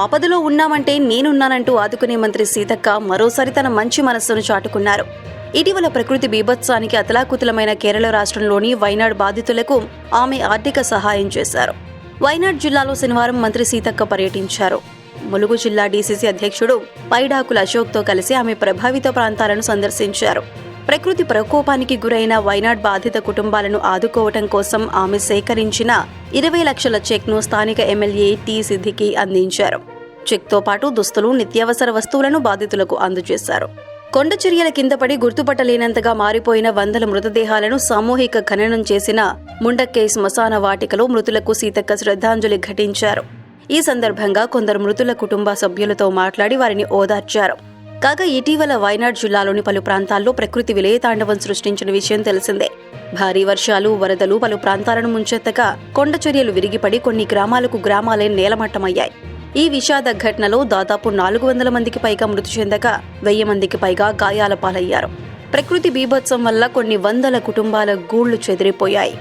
ఆపదలో ఉన్నామంటే నేనున్నానంటూ ఆదుకునే మంత్రి సీతక్క మరోసారి తన మంచి మనస్సును చాటుకున్నారు. ఇటీవల ప్రకృతి బీభత్సానికి అతలాకుతలమైన కేరళ రాష్ట్రంలోని వైనాడ్ బాధితులకు ఆమె ఆర్థిక సహాయం చేశారు. వైనాడ్ జిల్లాలో శనివారం మంత్రి సీతక్క పర్యటించారు. ములుగు జిల్లా డీసీసీ అధ్యక్షుడు పైడాకుల అశోక్తో కలిసి ఆమె ప్రభావిత ప్రాంతాలను సందర్శించారు. ప్రకృతి ప్రకోపానికి గురైన వైనాడ్ బాధిత కుటుంబాలను ఆదుకోవటం కోసం ఆమె సేకరించిన ఇరవై లక్షల చెక్ను స్థానిక ఎమ్మెల్యే టి సిద్దికి అందించారు. చెక్తో పాటు దుస్తులు నిత్యావసర వస్తువులను బాధితులకు అందజేశారు. కొండ చర్యల కింద పడి గుర్తుపట్టలేనంతగా మారిపోయిన వందల మృతదేహాలను సామూహిక ఖననం చేసిన ముండక్కే శ్మశాన వాటికలో మృతులకు సీతక్క శ్రద్ధాంజలి ఘటించారు. ఈ సందర్భంగా కొందరు మృతుల కుటుంబ సభ్యులతో మాట్లాడి వారిని ఓదార్చారు. కాగా ఇటీవల వైనాడ్ జిల్లాలోని పలు ప్రాంతాల్లో ప్రకృతి విలయతాండవం సృష్టించిన విషయం తెలిసిందే. భారీ వర్షాలు వరదలు పలు ప్రాంతాలను ముంచెత్తగా కొండ చర్యలు విరిగిపడి కొన్ని గ్రామాలకు గ్రామాలే నేలమట్టమయ్యాయి. ఈ విషాద ఘటనలో దాదాపు నాలుగు వందల మందికి పైగా మృతి చెందగా వెయ్యి మందికి పైగా గాయాల పాలయ్యారు. ప్రకృతి బీభత్సం వల్ల కొన్ని వందల కుటుంబాల గూళ్ళు చెదిరిపోయాయి.